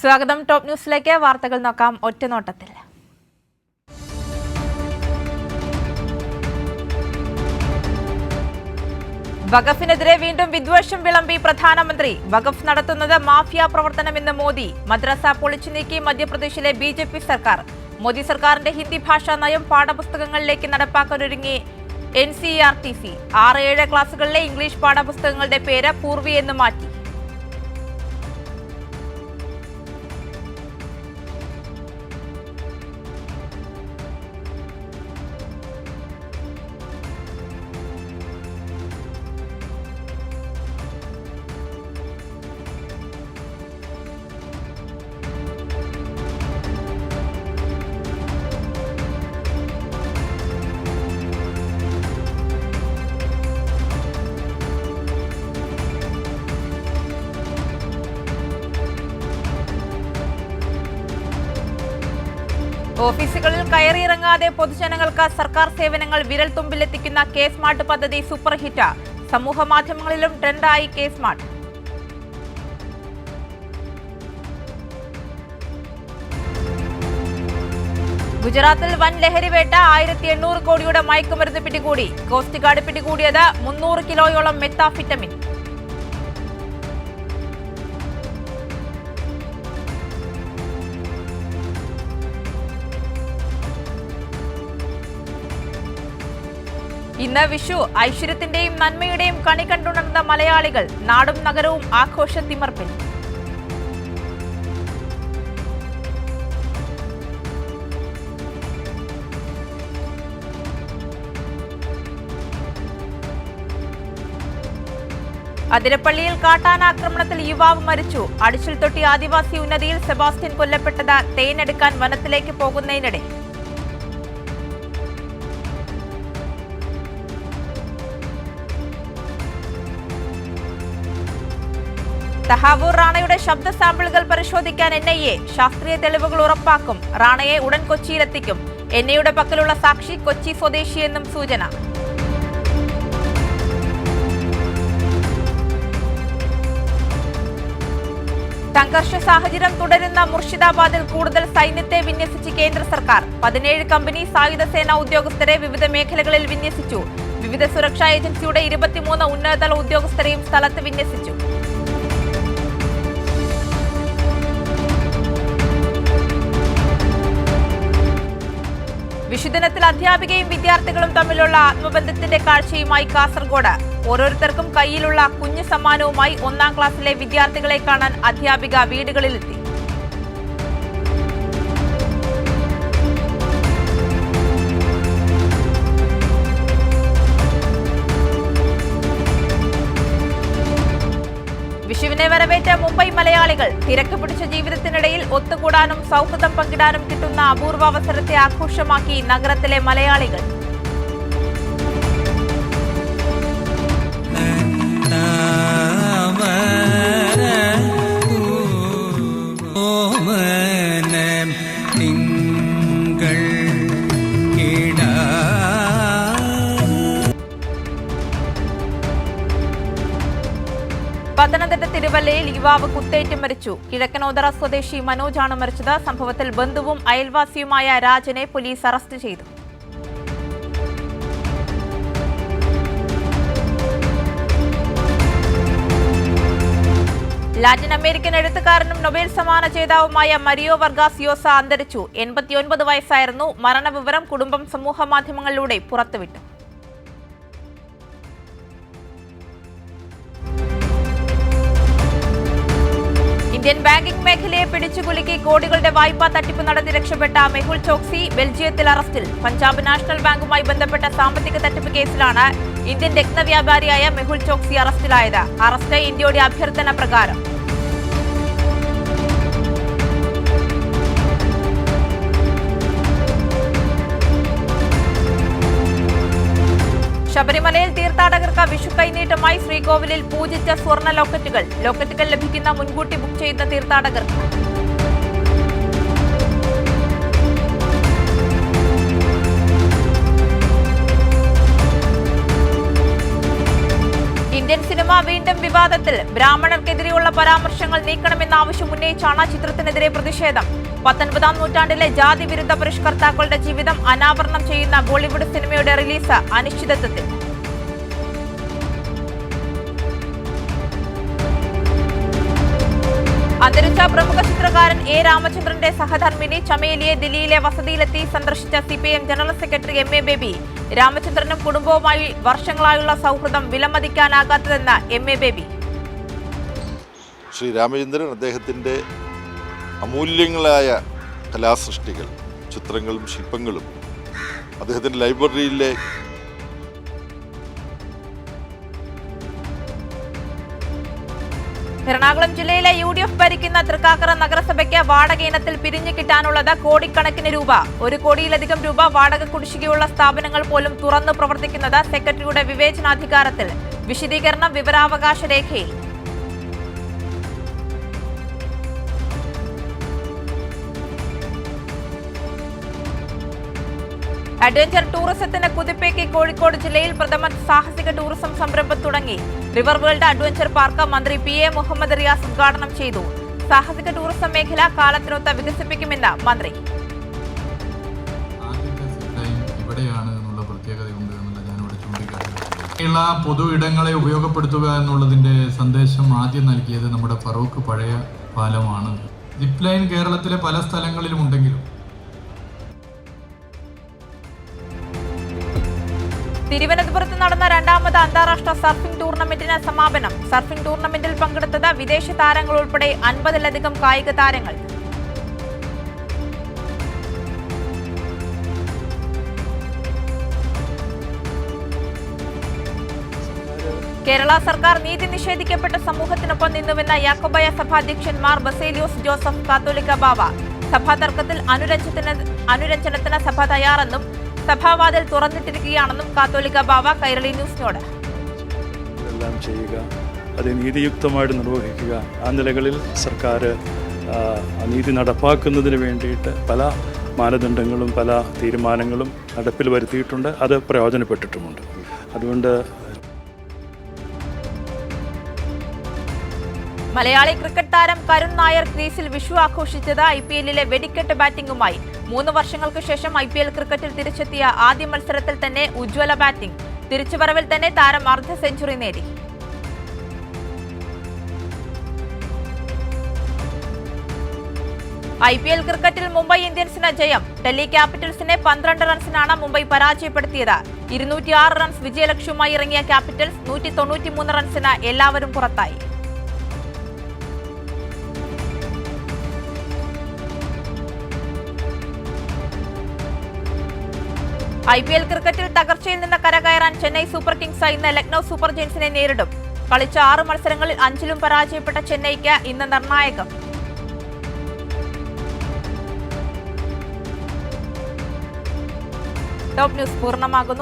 സ്വാഗതം. ടോപ്പ് ന്യൂസിലേക്ക് വാർത്തകൾ നോക്കാം. ഒറ്റനോട്ടത്തിൽ. വഖഫിനെതിരെ വീണ്ടും വിദ്വേഷം വിളമ്പി പ്രധാനമന്ത്രി. വഖഫ് നടത്തുന്നത് മാഫിയ പ്രവർത്തനമെന്ന് മോദി. മദ്രസ പൊളിച്ചു നീക്കി മധ്യപ്രദേശിലെ ബി ജെ പി സർക്കാർ. മോദി സർക്കാരിന്റെ ഹിന്ദി ഭാഷാ നയം പാഠപുസ്തകങ്ങളിലേക്ക് നടപ്പാക്കാനൊരുങ്ങി N C R T C. ആറ് ഏഴ് ക്ലാസുകളിലെ ഇംഗ്ലീഷ് പാഠപുസ്തകങ്ങളുടെ പേര് പൂർവി എന്ന് മാറ്റി. ഓഫീസുകളിൽ കയറിയിറങ്ങാതെ പൊതുജനങ്ങൾക്ക് സർക്കാർ സേവനങ്ങൾ വിരൽ തുമ്പിലെത്തിക്കുന്ന കെ സ്മാർട്ട് പദ്ധതി സൂപ്പർ ഹിറ്റ്. സമൂഹ മാധ്യമങ്ങളിലും ട്രെൻഡായി കെ സ്മാർട്ട്. ഗുജറാത്തിൽ വൻ ലഹരിവേട്ട ആയിരത്തി എണ്ണൂറ് കോടിയുടെ മയക്കുമരുന്ന് പിടികൂടി. കോസ്റ്റ് ഗാർഡ് പിടികൂടിയത് മുന്നൂറ് കിലോയോളം മെത്താഫിറ്റമിൻ. ഇന്ന് വിഷു ഐശ്വര്യത്തിന്റെയും നന്മയുടെയും കണി കണ്ടുണർന്ന മലയാളികൾ നാടും നഗരവും ആഘോഷ തിമർപ്പിൽ. അതിരപ്പള്ളിയിൽ കാട്ടാനാക്രമണത്തിൽ യുവാവ് മരിച്ചു. അടിച്ചിൽ തൊട്ടി ആദിവാസി ഉന്നതിയിൽ സെബാസ്റ്റ്യൻ കൊല്ലപ്പെട്ടത് തേനെടുക്കാൻ വനത്തിലേക്ക് പോകുന്നതിനിടെ തഹാവൂർ റാണയുടെ ശബ്ദ സാമ്പിളുകൾ പരിശോധിക്കാൻ എൻ ഐ എ ശാസ്ത്രീയ തെളിവുകൾ ഉറപ്പാക്കും. റാണയെ ഉടൻ കൊച്ചിയിലെത്തിക്കും. എൻ ഐയുടെ പക്കലുള്ള സാക്ഷി കൊച്ചി സ്വദേശിയെന്നും സൂചന. സംഘർഷ സാഹചര്യം തുടരുന്ന മുർഷിദാബാദിൽ കൂടുതൽ സൈന്യത്തെ വിന്യസിച്ച് കേന്ദ്ര സർക്കാർ. പതിനേഴ് കമ്പനി സായുധ സേനാ ഉദ്യോഗസ്ഥരെ വിവിധ മേഖലകളിൽ വിന്യസിച്ചു. വിവിധ സുരക്ഷാ ഏജൻസിയുടെ ഇരുപത്തിമൂന്ന് ഉന്നതതല ഉദ്യോഗസ്ഥരെയും സ്ഥലത്ത് വിന്യസിച്ചു. വിഷുദിനത്തിൽ അധ്യാപികയും വിദ്യാർത്ഥികളും തമ്മിലുള്ള ആത്മബന്ധത്തിന്റെ കാഴ്ചയുമായി കാസർഗോഡ്. ഓരോരുത്തർക്കും കയ്യിലുള്ള കുഞ്ഞു സമ്മാനവുമായി ഒന്നാം ക്ലാസ്സിലെ വിദ്യാർത്ഥികളെ കാണാൻ അധ്യാപിക വീടുകളിലെത്തി. വിഷുവിനെ മുംബൈ മലയാളികൾ തിരക്ക് പിടിച്ച ജീവിതത്തിനിടയിൽ ഒത്തുകൂടാനും സൗഹൃദം പങ്കിടാനും കിട്ടുന്ന അപൂർവ അവസരത്തെ ആഘോഷമാക്കി നഗരത്തിലെ മലയാളികൾ പത്തനംതിട്ട തിരുവല്ലയിൽ യുവാവ് കുത്തേറ്റ് മരിച്ചു. കിഴക്കനോതറ സ്വദേശി മനോജാണ് മരിച്ചത്. സംഭവത്തിൽ ബന്ധുവും അയൽവാസിയുമായ രാജനെ പോലീസ് അറസ്റ്റ് ചെയ്തു. ലാറ്റിൻ അമേരിക്കൻ എഴുത്തുകാരനും നൊബേൽ സമ്മാന ജേതാവുമായ മരിയോ വർഗാസ് യോസ അന്തരിച്ചു. എൺപത്തിയൊൻപത് വയസ്സായിരുന്നു മരണവിവരം കുടുംബം സമൂഹ മാധ്യമങ്ങളിലൂടെ പുറത്തുവിട്ടു ഇന്ത്യൻ ബാങ്കിംഗ് മേഖലയെ പിടിച്ചുകുലുക്കി കോടികളുടെ വായ്പാ തട്ടിപ്പ് നടത്തി രക്ഷപ്പെട്ട മെഹുൽ ചോക്സി ബെൽജിയത്തിൽ അറസ്റ്റിൽ. പഞ്ചാബ് നാഷണൽ ബാങ്കുമായി ബന്ധപ്പെട്ട സാമ്പത്തിക തട്ടിപ്പ് കേസിലാണ് ഇന്ത്യൻ രക്തവ്യാപാരിയായ മെഹുൽ ചോക്സി അറസ്റ്റിലായത്. അറസ്റ്റ് ഇന്ത്യയുടെ അഭ്യർത്ഥന പ്രകാരം. ശബരിമലയിൽ തീർത്ഥാടകർക്ക് വിഷു കൈനീട്ടമായി ശ്രീകോവിലിൽ പൂജിച്ച സ്വർണ ലോക്കറ്റുകൾ. ലോക്കറ്റുകൾ ലഭിക്കുന്ന മുൻകൂട്ടി ബുക്ക് ചെയ്ത തീർത്ഥാടകർക്ക് ഇന്ത്യൻ സിനിമ വീണ്ടും വിവാദത്തിൽ. ബ്രാഹ്മണർക്കെതിരെയുള്ള പരാമർശങ്ങൾ നീക്കണമെന്ന ആവശ്യം ഉന്നയിച്ചാണ് ചിത്രത്തിനെതിരെ പ്രതിഷേധം. പത്തൊൻപതാം നൂറ്റാണ്ടിലെ ജാതി വിരുദ്ധ പരിഷ്കർത്താക്കളുടെ ജീവിതം അനാവരണം ചെയ്യുന്ന ബോളിവുഡ് സിനിമയുടെ റിലീസ് അനിശ്ചിതത്വത്തിൽ. അന്തരിച്ച പ്രമുഖ ചിത്രകാരൻ എ രാമചന്ദ്രന്റെ സഹധർമ്മിണി ചമേലിയെ ദില്ലിയിലെ വസതിയിലെത്തി സന്ദർശിച്ച CPIM general secretary M A Baby രാമചന്ദ്രനും കുടുംബവുമായി വർഷങ്ങളായുള്ള സൗഹൃദം വിലമതിക്കാനാകാത്തതെന്ന് എം എ ബേബി. ശ്രീ രാമചന്ദ്രൻ അദ്ദേഹത്തിന്റെ അമൂല്യങ്ങളായ കലാസൃഷ്ടികൾ ചിത്രങ്ങളും ശില്പങ്ങളും അദ്ദേഹത്തിന്റെ ലൈബ്രറിയിലെ എറണാകുളം ജില്ലയിലെ യു ഡി എഫ് ഭരിക്കുന്ന തൃക്കാക്കര നഗരസഭയ്ക്ക് വാടക ഇനത്തിൽ പിരിഞ്ഞു കിട്ടാനുള്ളത് കോടിക്കണക്കിന് രൂപ. ഒരു കോടിയിലധികം രൂപ വാടക കുടിശ്ശികയുള്ള സ്ഥാപനങ്ങൾ പോലും തുറന്നു പ്രവർത്തിക്കുന്നത് സെക്രട്ടറിയുടെ വിവേചനാധികാരത്തിൽ. വിശദീകരണം വിവരാവകാശ രേഖയിൽ. അഡ്വഞ്ചർ ടൂറിസത്തിന് കുതിപ്പേക്ക് കോഴിക്കോട് ജില്ലയിൽ പ്രഥമ സാഹസിക ടൂറിസം സംരംഭം തുടങ്ങി. റിവർ വേൾഡ് അഡ്വഞ്ചർ പാർക്ക് മന്ത്രി പി എ മുഹമ്മദ് റിയാസ് ഉദ്ഘാടനം ചെയ്തു. സാഹസിക ടൂറിസം മേഖല കാലത്തിനൊത്ത വികസിപ്പിക്കുമെന്ന് മന്ത്രി. ഉള്ള പൊതു ഇടങ്ങളെ ഉപയോഗപ്പെടുത്തുക എന്നുള്ളതിന്റെ സന്ദേശം ആദ്യം നൽകിയത് നമ്മുടെ ഫറൂഖ് പഴയ പാലമാണ്. ജിപ്ലൈൻ കേരളത്തിലെ പല സ്ഥലങ്ങളിലും ഉണ്ടെങ്കിലും തിരുവനന്തപുരത്ത് നടന്ന രണ്ടാമത് അന്താരാഷ്ട്ര സർഫിംഗ് ടൂർണമെന്റിന് സമാപനം. സർഫിംഗ് ടൂർണമെന്റിൽ പങ്കെടുത്തത് വിദേശ താരങ്ങൾ ഉൾപ്പെടെ അൻപതിലധികം കായിക താരങ്ങൾ. കേരള സർക്കാർ നീതി നിഷേധിക്കപ്പെട്ട സമൂഹത്തിനൊപ്പം നിന്നുവെന്ന യാക്കോബായ സഭാധ്യക്ഷൻ മാർ ബസേലിയോസ് ജോസഫ് കാത്തോലിക്ക ബാവ. സഭാ തർക്കത്തിൽ അനുരഞ്ജനത്തിന് സഭ തയ്യാറെന്നും സഭാവാതിൽ തുറന്നിട്ടിരിക്കുകയാണെന്നും കാത്തോലിക്ക ബാബ കൈരളി ന്യൂസിനോട്. ചെയ്യുക അത് നീതിയുക്തമായിട്ട് നിർവഹിക്കുക. ആ നിലകളിൽ സർക്കാർ നീതി നടപ്പാക്കുന്നതിന് വേണ്ടിയിട്ട് പല മാനദണ്ഡങ്ങളും പല തീരുമാനങ്ങളും നടപ്പിൽ വരുത്തിയിട്ടുണ്ട്. അത് പ്രയോജനപ്പെട്ടിട്ടുമുണ്ട്. അതുകൊണ്ട് മലയാളി ക്രിക്കറ്റ് താരം കരുൺ നായർ ക്രീസിൽ വിഷു ആഘോഷിച്ചത് ഐ പി എല്ലിലെ വെടിക്കെട്ട് ബാറ്റിംഗുമായി. മൂന്ന് വർഷങ്ങൾക്ക് ശേഷം ഐ പി എൽ ക്രിക്കറ്റിൽ തിരിച്ചെത്തിയ ആദ്യ മത്സരത്തിൽ തന്നെ ഉജ്ജ്വല ബാറ്റിംഗ്. തിരിച്ചുവരവിൽ തന്നെ താരം അർദ്ധ സെഞ്ചുറി നേടി. ഐ പി എൽ ക്രിക്കറ്റിൽ മുംബൈ ഇന്ത്യൻസിന് ജയം. ഡൽഹി ക്യാപിറ്റൽസിനെ പന്ത്രണ്ട് റൺസിനാണ് മുംബൈ പരാജയപ്പെടുത്തിയത്. ഇരുന്നൂറ്റി ആറ് റൺസ് വിജയലക്ഷ്യവുമായി ഇറങ്ങിയ ക്യാപിറ്റൽസ് നൂറ്റി തൊണ്ണൂറ്റിമൂന്ന് റൺസിന് എല്ലാവരും പുറത്തായി. ഐ പി എൽ ക്രിക്കറ്റിൽ തകർച്ചയിൽ നിന്ന് കരകയറാൻ ചെന്നൈ സൂപ്പർ കിങ്സ് ഇന്ന് ലക്നൌ സൂപ്പർ ജയൻസിനെ നേരിടും. കളിച്ച ആറ് മത്സരങ്ങളിൽ അഞ്ചിലും പരാജയപ്പെട്ട ചെന്നൈക്ക് ഇന്ന് നിർണായകം. Top news പൂർണമാകുന്നു.